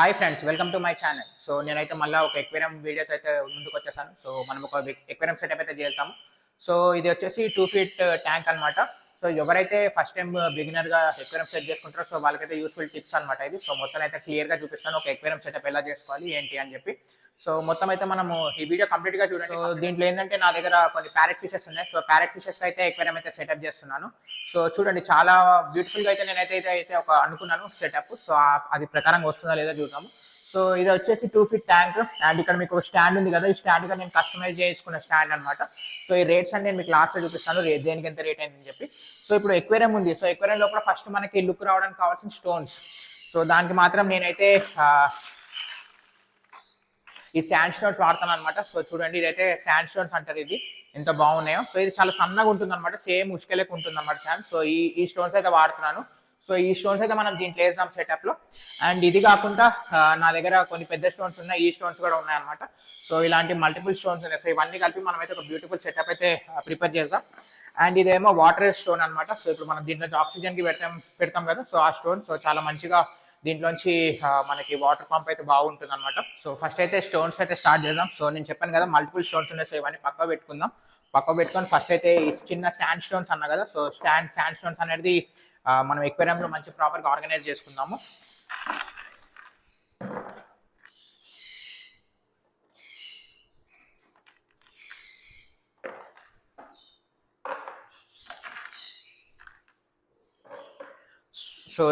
Hi friends welcome to my channel so నేనైతే మళ్ళీ ఒక ఎక్వేరియం వీడియోతో అయితే ముందుకు వచ్చేసాను. సో మనం ఒక ఎక్వేరియం సెటప్ అయితే చేస్తాము. సో ఇది వచ్చేసి టూ ఫీట్ ట్యాంక్ అన్నమాట. సో ఎవరైతే ఫస్ట్ టైం బిగినర్గా ఎక్వేరియం సెట్ చేసుకుంటారో సో వాళ్ళకైతే యూస్ఫుల్ టిప్స్ అన్నమాట ఇది. సో మొత్తం అయితే క్లియర్గా చూపిస్తాను. ఒక ఎక్వేరియం సెటప్ ఎలా చేసుకోవాలి ఏంటి అని చెప్పి. సో మొత్తం అయితే మనము ఈ వీడియో కంప్లీట్గా చూడండి. సో దీంట్లో ఏంటంటే నా దగ్గర కొన్ని ప్యారెట్ ఫిషెస్ ఉన్నాయి. సో ప్యారెట్ ఫిషెస్ అయితే ఎక్వేరియం అయితే సెటప్ చేస్తున్నాను. సో చూడండి చాలా బ్యూటిఫుల్గా అయితే నేనైతే అయితే ఒక అనుకున్నాను సెటప్ సో అది ప్రకారంగా వస్తుందా లేదా చూద్దాము. సో ఇది వచ్చేసి టూ ఫీట్ ట్యాంక్ అండ్ ఇక్కడ మీకు స్టాండ్ ఉంది కదా ఈ స్టాండ్గా నేను కస్టమైజ్ చేసుకున్న స్టాండ్ అనమాట సో ఈ రేట్స్ అన్ని నేను మీకు లాస్ట్లో చూపిస్తాను. రేట్ దేనికి ఎంత రేట్ అయిందని చెప్పి. సో ఇప్పుడు ఎక్వేరియం ఉంది. సో ఎక్వేరియం లోపల ఫస్ట్ మనకి లుక్ రావడానికి కావాల్సిన స్టోన్స్ సో దానికి మాత్రం నేనైతే ఈ శాండ్ స్టోన్స్ వాడతాను అనమాట సో చూడండి ఇదైతే శాండ్ స్టోన్స్ అంటారు ఇది. ఎంత బాగున్నాయో. సో ఇది చాలా సన్నగా ఉంటుంది అనమాట సేమ్ ఉష్కెలకు ఉంటుంది అనమాట శాండ్ సో ఈ ఈ స్టోన్స్ అయితే వాడుతున్నాను. సో ఈ స్టోన్స్ అయితే మనం దీంట్లో వేసాం సెటప్లో. అండ్ ఇది కాకుండా నా దగ్గర కొన్ని పెద్ద స్టోన్స్ ఉన్నాయి. ఈ స్టోన్స్ కూడా ఉన్నాయి అనమాట సో ఇలాంటి మల్టిపుల్ స్టోన్స్ ఉన్నాయి. సో ఇవన్నీ కలిపి మనం అయితే ఒక బ్యూటిఫుల్ సెటప్ అయితే ప్రిపేర్ చేద్దాం. అండ్ ఇదేమో వాటర్ స్టోన్ అనమాట సో ఇప్పుడు మనం దీంట్లో ఆక్సిజన్కి పెడతాం పెడతాం కదా. సో ఆ స్టోన్ సో చాలా మంచిగా దీంట్లోంచి మనకి వాటర్ పంప్ అయితే బాగుంటుంది అనమాట సో ఫస్ట్ అయితే స్టోన్స్ అయితే స్టార్ట్ చేద్దాం. సో నేను చెప్పాను కదా మల్టిపుల్ స్టోన్స్ ఉన్నాయి. సో ఇవన్నీ పక్క పెట్టుకుందాం. పక్క పెట్టుకొని ఫస్ట్ అయితే చిన్న శాండ్ స్టోన్స్ అన్నా కదా. సో స్టాండ్ శాండ్ స్టోన్స్ అనేది మనం ఎక్వేరియంలో లో మంచి ప్రాపర్గా ఆర్గనైజ్ చేసుకుందాము. సో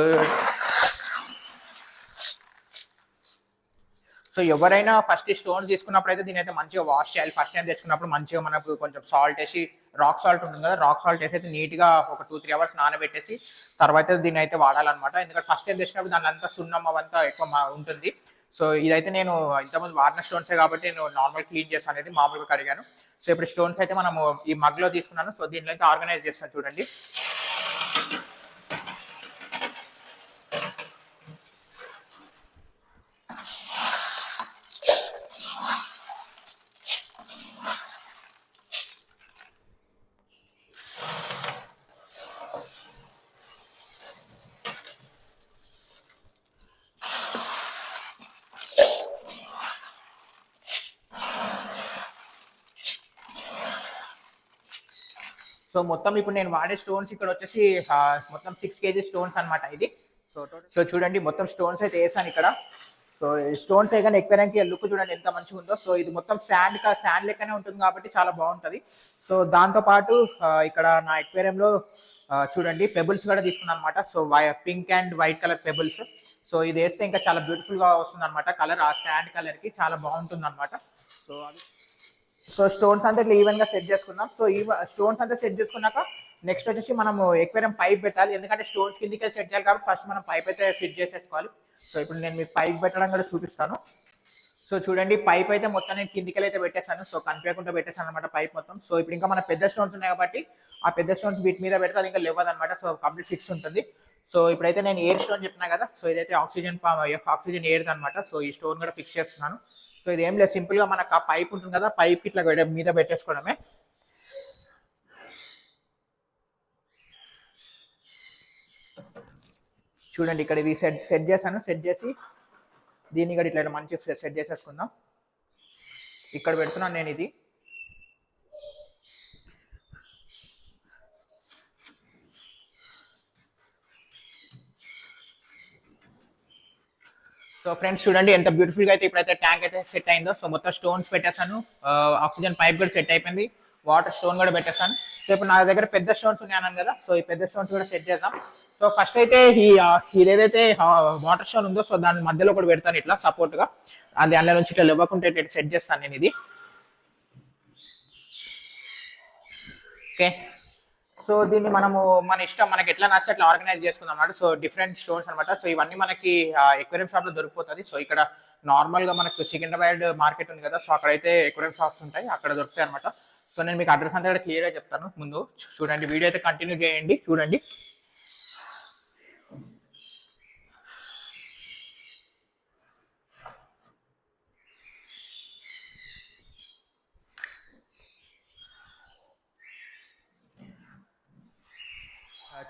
సో ఎవరైనా ఫస్ట్ స్టోన్స్ తీసుకున్నప్పుడు అయితే దీని అయితే మంచిగా వాష్ చేయాలి. ఫస్ట్ టైం తెచ్చుకున్నప్పుడు మంచిగా మనకు కొంచెం సాల్ట్ వేసి రాక్ సాల్ట్ ఉంటుంది కదా రాక్ సాల్ట్ వేసి అయితే నీట్గా ఒక టూ త్రీ అవర్స్ నానబెట్టేసి తర్వాత దీన్ని అయితే వాడాలన్నమాట. ఎందుకంటే ఫస్ట్ టైం తెచ్చినప్పుడు దాని అంతా సున్నం అవంతా ఎక్కువ ఉంటుంది. సో ఇదైతే నేను ఇంతకుముందు వాడిన స్టోన్సే కాబట్టి నేను నార్మల్ క్లీన్ చేస్తాను అనేది మామూలుగా కడిగాను. సో ఇప్పుడు స్టోన్స్ అయితే మనము ఈ మగ్లో తీసుకున్నాను. సో దీంట్లో అయితే ఆర్గనైజ్ చేస్తాను చూడండి. సో మొత్తం ఇప్పుడు నేను వాడే స్టోన్స్ ఇక్కడ వచ్చేసి మొత్తం సిక్స్ కేజీ స్టోన్స్ అన్నమాట ఇది. సో సో చూడండి మొత్తం స్టోన్స్ అయితే వేసాను ఇక్కడ. సో స్టోన్స్ వేయగానే ఎక్వేరియంకి లుక్ చూడండి ఎంత మంచిగా ఉందో. సో ఇది మొత్తం శాండ్ శాండ్ లెక్కనే ఉంటుంది కాబట్టి చాలా బాగుంటది. సో దాంతో పాటు ఇక్కడ నా ఎక్వేరియంలో చూడండి పెబుల్స్ కూడా తీసుకున్నాను అనమాట so pink and white colour pebbles so ఇది వేస్తే ఇంకా చాలా బ్యూటిఫుల్గా వస్తుంది అనమాట కలర్ ఆ శాండ్ కలర్కి చాలా బాగుంటుంది అనమాట సో అది సో స్టోన్స్ అంతా ఇట్లా ఈవెన్గా సెట్ చేసుకున్నాం. సో ఈ స్టోన్స్ అంతా సెట్ చేసుకున్నాక నెక్స్ట్ వచ్చేసి మనం ఎక్వేరియం పైప్ పెట్టాలి. ఎందుకంటే స్టోన్స్ కిందికి సెట్ చేయాలి కాబట్టి ఫస్ట్ మనం పైప్ అయితే ఫిట్ చేసేసుకోవాలి. సో ఇప్పుడు నేను మీకు పైప్ పెట్టడం కూడా చూపిస్తాను. సో చూడండి పైప్ అయితే మొత్తం నేను కిందికి అయితే పెట్టేశాను. సో కనిపించకుండా పెట్టేశాను అనమాట పైప్ మొత్తం. సో ఇప్పుడు ఇంకా మన పెద్ద స్టోన్స్ ఉన్నాయి కాబట్టి ఆ పెద్ద స్టోన్స్ వీటి మీద పెడితే అది ఇంకా లేవదు అనమాట సో కంప్లీట్ ఫిక్స్ ఉంటుంది. సో ఇప్పుడైతే నేను ఎయిర్ స్టోన్ చెప్పినా కదా సో ఇదైతే ఆక్సిజన్ ఆక్సిజన్ ఎయిర్ అనమాట సో ఈ స్టోన్ కూడా ఫిక్స్ చేస్తున్నాను. సో ఇది ఏం లేదు సింపుల్గా మనకు ఆ పైప్ ఉంటుంది కదా పైప్ ఇట్లా మీద పెట్టేసుకోవడమే. చూడండి ఇక్కడ ఇది సెట్ సెట్ చేశాను సెట్ చేసి దీన్ని కూడా ఇట్లా మంచి సెట్ చేసేసుకుందాం. ఇక్కడ పెడుతున్నాను నేను ఇది. సో ఫ్రెండ్స్ చూడండి ఎంత బ్యూటిఫుల్గా అయితే ఇప్పుడైతే ట్యాంక్ అయితే సెట్ అయిందో. సో మొత్తం స్టోన్స్ పెట్టేశాను. ఆక్సిజన్ పైప్ కూడా సెట్ అయిపోయింది. వాటర్ స్టోన్ కూడా పెట్టేశాను. సో ఇప్పుడు నా దగ్గర పెద్ద స్టోన్స్ ఉన్నాయి కదా. సో ఈ పెద్ద స్టోన్స్ కూడా సెట్ చేద్దాం. సో ఫస్ట్ అయితే ఈ ఇదేదైతే ఏదైతే వాటర్ స్టోన్ ఉందో సో దాని మధ్యలో కూడా పెడతాను ఇట్లా సపోర్ట్గా. అది అందులో నుంచి ఇట్లా ఇవ్వకుండా సెట్ చేస్తాను నేను ఇది. ఓకే సో దీన్ని మనము మన ఇష్టం మనకి ఎట్లా నచ్చితే అట్లా ఆర్గనైజ్ చేసుకుందాం అన్నమాట. సో డిఫరెంట్ స్టోన్స్ అనమాట సో ఇవన్నీ మనకి ఎక్వేరియం షాప్లో దొరికిపోతుంది సో ఇక్కడ నార్మల్గా మనకు సికింద్రాబాద్ మార్కెట్ ఉంది కదా సో అక్కడైతే ఎక్వేరియం షాప్స్ ఉంటాయి. అక్కడ దొరుకుతాయి అనమాట సో నేను మీకు అడ్రస్ అంతా కూడా క్లియర్ చెప్తాను. ముందు చూడండి వీడియో అయితే కంటిన్యూ చేయండి. చూడండి.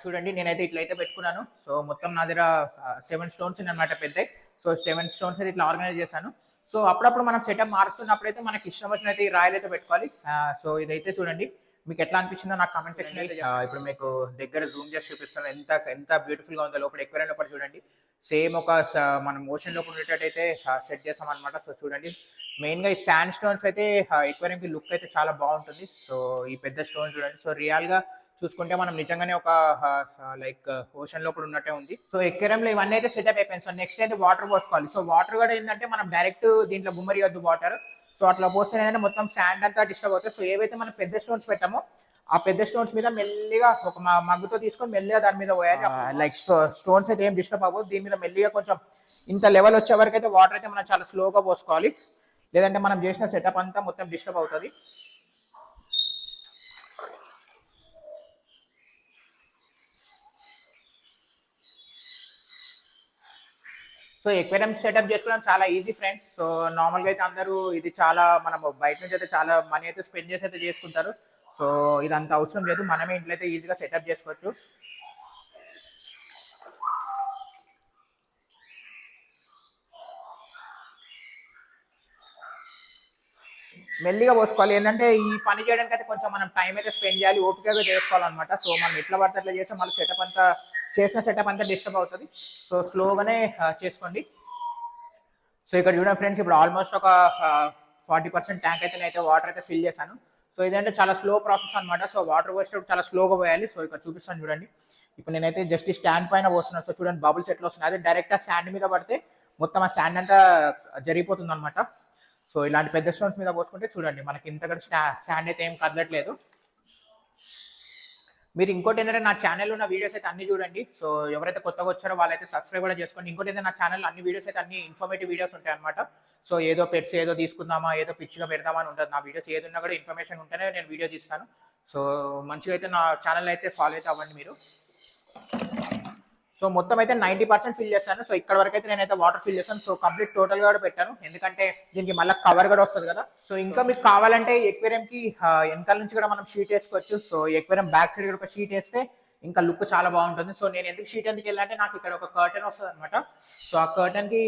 చూడండి నేనైతే ఇట్లయితే పెట్టుకున్నాను. సో మొత్తం నా దగ్గర సెవెన్ స్టోన్స్ అనమాట పెద్ద సో సెవెన్ స్టోన్స్ అయితే ఇట్లా ఆర్గనైజ్ చేశాను. సో అప్పుడప్పుడు మనం సెటప్ మారుస్తున్నప్పుడు అయితే మనకి ఇష్టం వచ్చినట్టు ఈ రాయలు అయితే పెట్టుకోవాలి. సో ఇదైతే చూడండి. మీకు ఎట్లా అనిపించిందో నాకు కామెంట్ సెక్షన్ అయితే ఇప్పుడు మీకు దగ్గర జూమ్ చేసి చూపిస్తాను. ఎంత ఎంత బ్యూటిఫుల్గా ఉందో లోపల ఎక్కువ లోపల చూడండి. సేమ్ ఒక మనం మోషన్ లోపల ఉండేటట్టయితే సెట్ చేసాం అనమాట సో చూడండి. మెయిన్గా ఈ శాండ్ స్టోన్స్ అయితే ఎక్కువ లుక్ అయితే చాలా బాగుంటుంది. సో ఈ పెద్ద స్టోన్ చూడండి. సో రియల్గా చూసుకుంటే మనం నిజంగానే ఒక లైక్ ఓషన్ లోపల ఉన్నట్టే ఉంది. సో ఎక్వేరియంలో ఇవన్నీ అయితే సెటప్ అయిపోయింది. సో నెక్స్ట్ అయితే వాటర్ పోసుకోవాలి. సో వాటర్ కూడా ఏంటంటే మనం డైరెక్ట్ దీంట్లో గుమ్మరి వద్దు వాటర్ సో అట్లా పోస్తే ఏంటంటే మొత్తం శాండ్ అంతా డిస్టర్బ్ అవుతుంది. సో ఏవైతే మనం పెద్ద స్టోన్స్ పెట్టామో ఆ పెద్ద స్టోన్స్ మీద మెల్లిగా ఒక మగ్గుతో తీసుకొని మెల్లిగా దాని మీద పోయాలి. లైక్ స్టోన్స్ అయితే ఏం డిస్టర్బ్ అవ్వదు దీని మీద మెల్లిగా కొంచెం ఇంత లెవెల్ వచ్చే వరకు అయితే వాటర్ అయితే మనం చాలా స్లోగా పోసుకోవాలి. లేదంటే మనం చేసిన సెటప్ అంతా మొత్తం డిస్టర్బ్ అవుతుంది. సో ఎక్వేరియం సెటప్ చేసుకోవడం చాలా ఈజీ ఫ్రెండ్స్ సో నార్మల్గా అయితే అందరూ ఇది చాలా మనం బయట నుంచి అయితే చాలా మనీ అయితే స్పెండ్ చేసి అయితే చేసుకుంటారు. సో ఇది అంత అవసరం లేదు. మనమే ఇంట్లో అయితే ఈజీగా సెటప్ చేసుకోవచ్చు. మెల్లిగా పోసుకోవాలి. ఏంటంటే ఈ పని చేయడానికి అయితే కొంచెం మనం టైం అయితే స్పెండ్ చేయాలి. ఓపికగా చేసుకోవాలన్నమాట. సో మనం ఎట్లా పడితే అట్లా చేస్తే మళ్ళీ సెటప్ అంతా చేసిన సెటప్ అంతా డిస్టర్బ్ అవుతుంది. సో స్లోగానే చేసుకోండి. సో ఇక్కడ చూడండి ఫ్రెండ్స్ ఇప్పుడు ఆల్మోస్ట్ ఒక ఫార్టీ పర్సెంట్ ట్యాంక్ అయితే నేనైతే వాటర్ అయితే ఫిల్ చేశాను. సో ఇదంటే చాలా స్లో ప్రాసెస్ అనమాట సో వాటర్ పోసేటప్పుడు చాలా స్లోగా పోయాలి. సో ఇక్కడ చూపిస్తాను చూడండి. ఇప్పుడు నేనైతే జస్ట్ స్టాండ్ పైన పోస్తున్నాను. సో చూడండి బబుల్స్ ఎట్లా వస్తున్నాయి. అదే డైరెక్ట్ ఆ శాండ్ మీద పడితే మొత్తం ఆ శాండ్ అంతా జరిగిపోతుంది అనమాట సో ఇలాంటి పెద్ద స్టోన్స్ మీద పోసుకుంటే చూడండి మనకి ఇంత స్టాండ్ శాండ్ అయితే ఏం కదలట్లేదు. మీరు ఇంకోటి ఏంటంటే నా ఛానల్ ఉన్న వీడియోస్ అయితే అన్ని చూడండి. సో ఎవరైతే కొత్తగా వచ్చారో వాళ్ళైతే సబ్స్క్రైబ్ కూడా చేసుకోండి. ఇంకోటి ఏంటంటే నా ఛానల్ అన్ని వీడియోస్ అయితే అన్ని ఇన్ఫర్మేటివ్ వీడియోస్ ఉంటాయి అనమాట సో ఏదో పెట్స్ ఏదో తీసుకుందామా ఏదో పిచ్చిగా పెడదామా అని ఉంటుంది. నా వీడియోస్ ఏది కూడా ఇన్ఫర్మేషన్ ఉంటేనే నేను వీడియో తీస్తాను. సో మంచిగా అయితే నా ఛానల్ అయితే ఫాలో అయితే అవ్వండి మీరు. సో మొత్తం అయితే నైంటీ పర్సెంట్ ఫిల్ చేస్తాను. సో ఇక్కడ వరకు అయితే నేనైతే వాటర్ ఫిల్ చేస్తాను. సో కంప్లీట్ టోటల్ కూడా పెట్టాను. ఎందుకంటే దీనికి మళ్ళీ కవర్ కూడా వస్తుంది కదా. సో ఇంకా మీకు కావాలంటే ఎక్వేరియం కి వెనకాల నుంచి కూడా మనం షీట్ వేసుకోవచ్చు. సో ఎక్వేరియం బ్యాక్ సైడ్ కూడా ఒక షీట్ వేస్తే ఇంకా లుక్ చాలా బాగుంటుంది. సో నేను ఎందుకు షీట్ ఎందుకు వెళ్ళాలంటే నాకు ఇక్కడ ఒక కర్టెన్ వస్తుంది అనమాట సో ఆ కర్టెన్కి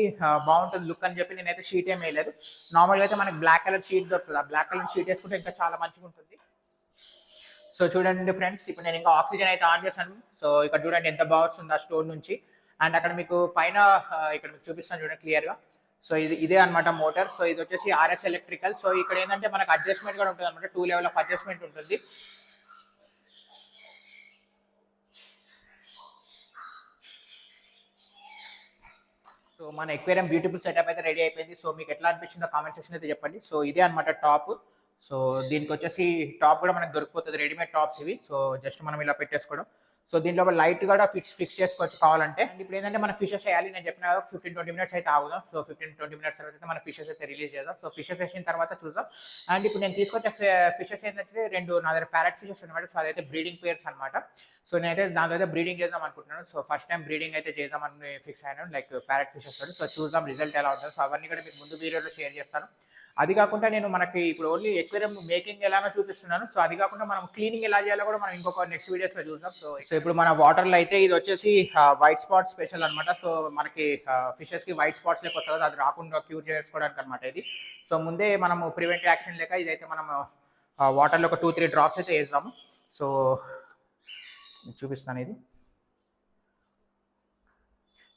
బాగుంటుంది లుక్ అని చెప్పి నేనైతే షీట్ ఏం వేయలేదు. నార్మల్గా అయితే మనకి బ్లాక్ కలర్ షీట్ దొరుకుతుంది. ఆ బ్లాక్ కలర్ షీట్ వేసుకుంటే ఇంకా చాలా మంచిగా ఉంటుంది సో చూడండి ఫ్రెండ్స్ ఇప్పుడు నేను ఇంకా ఆక్సిజన్ అయితే ఆన్ చేశాను. సో ఇక్కడ చూడండి ఎంత బాగా వస్తుంది ఆ స్టోర్ నుంచి. అండ్ అక్కడ మీకు పైన ఇక్కడ మీకు చూపిస్తాను చూడండి క్లియర్గా సో ఇది ఇదే అన్నమాట మోటార్. సో ఇది వచ్చేసి ఆర్ఎస్ ఎలక్ట్రికల్ సో ఇక్కడ ఏంటంటే మనకు అడ్జస్ట్మెంట్ కూడా ఉంటుంది అనమాట టూ లెవెల్ ఆఫ్ అడ్జస్ట్మెంట్ ఉంటుంది. సో మన ఎక్వేరియం బ్యూటిఫుల్ సెటప్ అయితే రెడీ అయిపోయింది. సో మీకు ఎట్లా అనిపించిందో కామెంట్ సెక్షన్ అయితే చెప్పండి. సో ఇదే అనమాట టాప్ సో దీనికి వచ్చేసి టాప్ కూడా మనకు దొరికిపోతుంది రెడీమేడ్ టాప్స్ ఇవి. సో జస్ట్ మనం ఇలా పెట్టేసుకోవడం. సో దీంట్లో లైట్ కూడా ఫిక్స్ ఫిక్స్ చేసుకోవచ్చు కావాలంటే. ఇప్పుడు ఏంటంటే మన ఫిషెస్ వేయాలి నేను చెప్పిన ఫిఫ్టీన్ ట్వంటీ మినిట్స్ అయితే ఆగుదాం. సో ఫిఫ్టీన్ ట్వంటీ మినిట్స్ తర్వాత అయితే మన ఫిషెస్ అయితే రిలీజ్ చేద్దాం. సో ఫిషెస్ వేసిన తర్వాత చూద్దాం. అండ్ ఇప్పుడు నేను తీసుకొచ్చే ఫిషెస్ ఏంటంటే రెండు నా దగ్గర ప్యారెట్ ఫిషెస్ అనమాట సో అదైతే బ్రీడింగ్ పేర్స్ అనమాట సో నేనైతే దాంతో అయితే బ్రీడింగ్ చేద్దాం అనుకుంటున్నాను. సో ఫస్ట్ టైం బ్రీడింగ్ అయితే చేద్దామని ఫిక్స్ అయ్యాను లైక్ ప్యారెట్ ఫిషెస్ సో చూద్దాం రిజల్ట్ ఎలా ఉంటుంది. సో అవన్నీ కూడా మీకు ముందు వీడియోలో షేర్ చేస్తాను. అది కాకుండా నేను మనకి ఇప్పుడు ఓన్లీ ఎక్వేరియం మేకింగ్ ఎలానో చూపిస్తున్నాను. సో అది కాకుండా మనం క్లీనింగ్ ఎలా చేయాలో కూడా మనం ఇంకొక నెక్స్ట్ వీడియోస్లో చూద్దాం. సో సో ఇప్పుడు మన వాటర్లో అయితే ఇది వచ్చేసి వైట్ స్పాట్ స్పెషల్ అనమాట సో మనకి ఫిషెస్కి వైట్ స్పాట్స్ లేక వస్తుంది అది రాకుండా క్యూర్ చేసుకోవడానికి అనమాట ఇది. సో ముందే మనము ప్రివెంట్ యాక్షన్ లేక ఇదైతే మనం వాటర్లో ఒక టూ త్రీ డ్రాప్స్ అయితే వేస్తాము. సో చూపిస్తాను ఇది.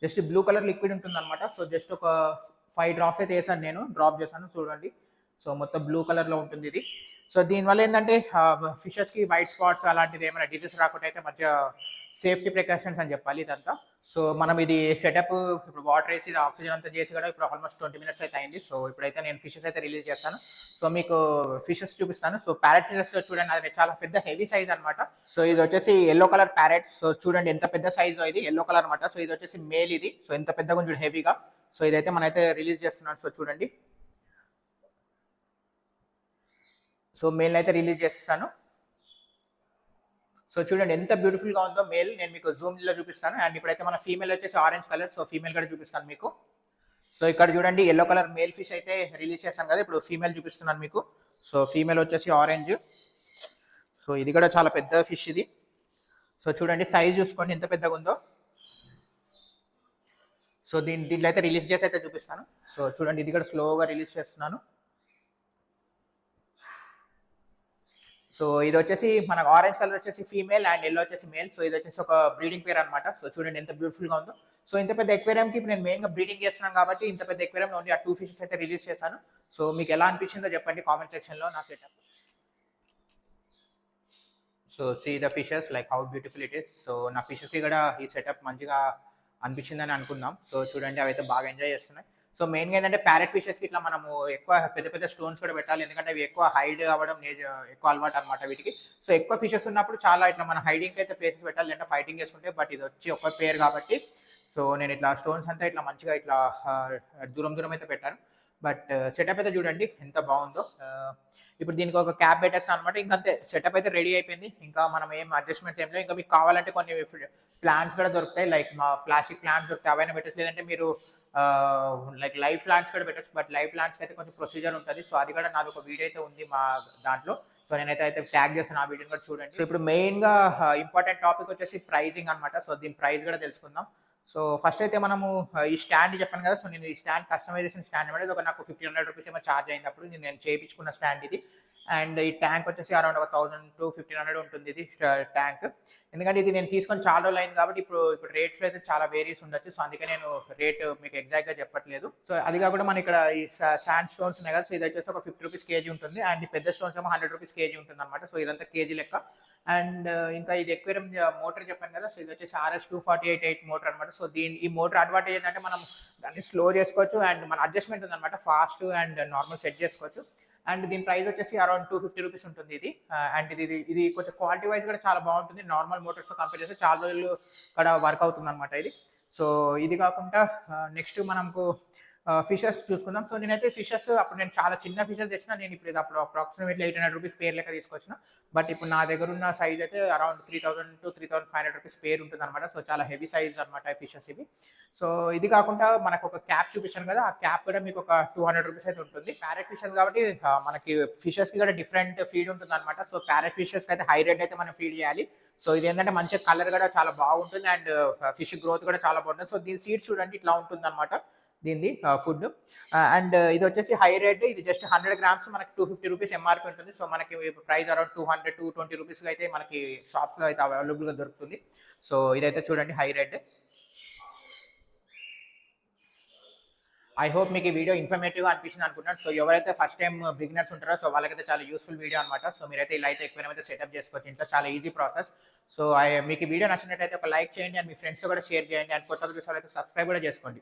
జస్ట్ బ్లూ కలర్ లిక్విడ్ ఉంటుంది అనమాట సో జస్ట్ ఒక ఫైవ్ డ్రాప్స్ అయితే వేసాను నేను. డ్రాప్ చేశాను చూడండి. సో మొత్తం బ్లూ కలర్లో ఉంటుంది ఇది. సో దీనివల్ల ఏంటంటే ఫిషెస్కి వైట్ స్పాట్స్ అలాంటిది ఏమైనా డిసీజ్ రాకుండా అయితే మంచిగా సేఫ్టీ ప్రికాషన్స్ అని చెప్పాలి ఇదంతా. సో మనం ఇది సెటప్ ఇప్పుడు వాటర్ వేసి ఇది ఆక్సిజన్ అంతా చేసి కూడా ఇప్పుడు ఆల్మోస్ట్ ట్వంటీ మినిట్స్ అయితే అయింది. సో ఇప్పుడైతే నేను ఫిషెస్ అయితే రిలీజ్ చేస్తాను. సో మీకు ఫిషెస్ చూపిస్తాను. సో ప్యారెట్ ఫిషెస్ చూడండి అది చాలా పెద్ద హెవీ సైజ్ అన్నమాట. సో ఇది వచ్చేసి ఎల్లో కలర్ ప్యారెట్. సో చూడండి ఎంత పెద్ద సైజ్ ఇది. ఎల్లో కలర్ అనమాట సో ఇది వచ్చేసి మేల్ ఇది. సో ఎంత పెద్దగా చూడండి హెవీగా. సో ఇదైతే మనైతే రిలీజ్ చేస్తున్నాను సో చూడండి. సో మేల్ అయితే రిలీజ్ చేస్తాను. సో చూడండి ఎంత బ్యూటిఫుల్గా ఉందో మేల్ నేను మీకు జూమ్లో చూపిస్తాను. అండ్ ఇప్పుడైతే మన ఫీమేల్ వచ్చేసి ఆరెంజ్ కలర్. సో ఫీమేల్ కూడా చూపిస్తాను మీకు. సో ఇక్కడ చూడండి ఎల్లో కలర్ మేల్ ఫిష్ అయితే రిలీజ్ చేశాను కదా. ఇప్పుడు ఫీమేల్ చూపిస్తున్నాను మీకు. సో ఫీమేల్ వచ్చేసి ఆరెంజ్. సో ఇది కూడా చాలా పెద్ద ఫిష్ ఇది. సో చూడండి సైజ్ చూసుకోండి ఎంత పెద్దగా ఉందో. సో దీని దీంట్లో అయితే రిలీజ్ చేసి అయితే చూపిస్తాను. సో చూడండి ఇది కూడా స్లోగా రిలీజ్ చేస్తున్నాను. సో ఇది వచ్చేసి మనకు ఆరెంజ్ కలర్ వచ్చేసి ఫీమేల్ అండ్ ఎల్లో వచ్చేసి మేల్ సో ఇది వచ్చేసి ఒక బ్రీడింగ్ పేర్ అనమాట సో చూడండి ఎంత బ్యూటిఫుల్గా ఉందో. సో ఇంత పెద్ద ఎక్వేరియంకి కి నేను మెయిన్గా బ్రీడింగ్ చేస్తున్నాను కాబట్టి ఇంత పెద్ద ఎక్వేరియం ఓన్లీ ఆ టూ ఫిషెస్ అయితే రిలీజ్ చేశాను. సో మీకు ఎలా అనిపించిందో చెప్పండి కామెంట్ సెక్షన్లో నా setup so see the fishes like how beautiful it is so నా ఫిషెస్కి కూడా ఈ సెటప్ మంచిగా అనిపించిందని అనుకుందాం. సో చూడండి అవి అయితే బాగా ఎంజాయ్ చేస్తున్నాయి. సో మెయిన్గా ఏంటంటే ప్యారెట్ ఫిషెస్కి ఇట్లా మనము ఎక్కువ పెద్ద పెద్ద స్టోన్స్ కూడా పెట్టాలి. ఎందుకంటే అవి ఎక్కువ హైడ్ అవ్వడం ఎక్కువ అలవాటు అనమాట వీటికి. సో ఎక్కువ ఫిషెస్ ఉన్నప్పుడు చాలా ఇట్లా మన హైడింగ్ అయితే ప్లేసెస్ పెట్టాలి. అంటే ఫైటింగ్ చేసుకుంటే బట్ ఇది వచ్చి ఒక పేరు కాబట్టి. సో నేను ఇట్లా స్టోన్స్ అంతా ఇట్లా మంచిగా ఇట్లా దూరం దూరం అయితే పెట్టాను. బట్ సెటప్ uh, అయితే చూడండి ఎంత బాగుందో. Uh, ఇప్పుడు దీనికి ఒక క్యాప్ పెట్టేస్తాను అనమాట ఇంకా అంతే సెటప్ అయితే రెడీ అయిపోయింది. ఇంకా మనం ఏం అడ్జస్ట్మెంట్స్ ఏం లేవు. ఇంకా మీకు కావాలంటే కొన్ని ప్లాన్స్ కూడా దొరుకుతాయి. లైక్ మా ప్లాస్టిక్ ప్లాంట్స్ దొరుకుతాయి. అవైనా పెట్టచ్చు. లేదంటే మీరు లైక్ లైవ్ ప్లాంట్స్ కూడా పెట్టచ్చు. బట్ లైవ్ ప్లాంట్స్ అయితే కొంచెం ప్రొసీజర్ ఉంటుంది. సో అది కూడా నాది ఒక వీడియో అయితే ఉంది మా దాంట్లో. సో నేనైతే అయితే ట్యాగ్ చేస్తాను ఆ వీడియోని కూడా చూడండి. సో ఇప్పుడు మెయిన్గా ఇంపార్టెంట్ టాపిక్ వచ్చేసి ప్రైజింగ్ అన్నమాట. సో దీని ప్రైస్ కూడా తెలుసుకుందాం. సో ఫస్ట్ అయితే మనము ఈ స్టాండ్ చెప్పాను కదా సో నేను ఈ స్టాండ్ కస్టమైజేషన్ స్టాండ్ అనేది ఒక నాకు ఫిఫ్టీన్ హండ్రెడ్ రూపీస్ ఏమో ఛార్జ్ అయినప్పుడు నేను నేను చేయించుకున్న స్టాండ్ ఇది. అండ్ ఈ ట్యాంక్ వచ్చేసి అరౌండ్ ఒక థౌసండ్ టు ఫిఫ్టీన్ హండ్రెడ్ ఉంటుంది ఇది ట్యాంక్ ఎందుకంటే ఇది నేను తీసుకొని చాలా రోజులు అయింది కాబట్టి ఇప్పుడు ఇప్పుడు రేట్స్ అయితే చాలా వేరియస్ ఉండొచ్చు. సో అందుకే నేను రేట్ మీకు ఎగ్జాక్ట్గా చెప్పట్లేదు. సో అది కాకుండా మన ఇక్కడ ఈ శాండ్ స్టోన్స్ ఉన్నాయి కదా సో ఇది వచ్చేసి ఒక ఫిఫ్టీ రూపీస్ కేజీ ఉంటుంది. అండ్ పెద్ద స్టోన్స్ ఏమో హండ్రెడ్ రూపీస్ కేజీ ఉంటుంది అనమాట సో ఇదంతా కేజీ లెక్క. అండ్ ఇంకా ఇది ఎక్వేరియం మోటార్ చెప్పాను కదా సో ఇది వచ్చేసి RS two forty eight eight motor అనమాట సో దీని ఈ మోటార్ అడ్వాంటేజ్ ఏంటంటే మనం దాన్ని స్లో చేసుకోవచ్చు అండ్ మన అడ్జస్ట్మెంట్ ఉందన్నమాట ఫాస్ట్ అండ్ నార్మల్ సెట్ చేసుకోవచ్చు. అండ్ దీని ప్రైస్ వచ్చేసి అరౌండ్ టూ ఫిఫ్టీ రూపీస్ ఉంటుంది ఇది. అండ్ ఇది ఇది కొంచెం క్వాలిటీ వైజ్ కూడా చాలా బాగుంటుంది. నార్మల్ మోటార్స్ కంపేర్ చేస్తే చాలా రోజులు ఇక్కడ వర్క్ అవుతుంది అనమాట ఇది. సో ఇది కాకుండా నెక్స్ట్ మనకు ఫిషెస్ చూసుకుందాం. సో నేనైతే ఫిషెస్ అప్పుడు నేను చాలా చిన్న ఫిషెస్ తెచ్చిన. నేను ఇప్పుడు అప్పుడు approximately eight hundred rupees pair లెక్క తీసుకొచ్చిన. బట్ ఇప్పుడు నా దగ్గర ఉన్న సైజ్ అయితే around three thousand to three thousand five hundred rupees pair ఉంటుంది అనమాట సో చాలా హెవీ సైజ్ అనమాట ఫిషెస్ ఇవి. సో ఇది కాకుండా మనకు ఒక క్యాప్ చూపించాను కదా. ఆ క్యాప్ కూడా మీకు ఒక టూ హండ్రెడ్ రూపీస్ అయితే ఉంటుంది. ప్యారెట్ ఫిషెస్ కాబట్టి మనకి ఫిషెస్కి కూడా డిఫరెంట్ ఫీడ్ ఉంటుంది అనమాట సో ప్యారెట్ ఫిషెస్ అయితే హై రేట్ అయితే మనం ఫీడ్ చేయాలి. సో ఇది ఏంటంటే మంచి కలర్ కూడా చాలా బాగుంటుంది. అండ్ ఫిష్ గ్రోత్ కూడా చాలా బాగుంటుంది. సో దీని సీడ్స్ చూడండి ఇట్లా ఉంటుంది అనమాట దీనిది ఫుడ్ అండ్ ఇది వచ్చేసి హై రేట్ ఇది జస్ట్ హండ్రెడ్ గ్రామ్స్ మనకి టూ ఫిఫ్టీ రూపీస్ ఎంఆర్పీ ఉంటుంది. సో మనకి price around two hundred two twenty rupees అయితే మనకి షాప్స్లో అయితే అవైలబుల్గా దొరుకుతుంది. సో ఇదైతే చూడండి హై రేట్. ఐ హోప్ మీకు ఈ వీడియో ఇన్ఫర్మేటివ్గా అనిపించింది అనుకుంటున్నాను. సో ఎవరైతే ఫస్ట్ టైం బిగినర్స్ ఉంటారో సో వాళ్ళకైతే చాలా యూస్ఫుల్ వీడియో అనమాట సో మీరైతే ఇలా అయితే ఎక్కువ అయితే సెటప్ చేసుకోవచ్చు. ఇంట్లో చాలా ఈజీ ప్రాసెస్ సో మీకు ఈ వీడియో నచ్చినట్టయితే ఒక లైక్ చేయండి. అండ్ మీ ఫ్రెండ్స్తో కూడా షేర్ చేయండి. అండ్ కొత్త చూసే అయితే సబ్స్క్రైబ్ కూడా చేసుకోండి.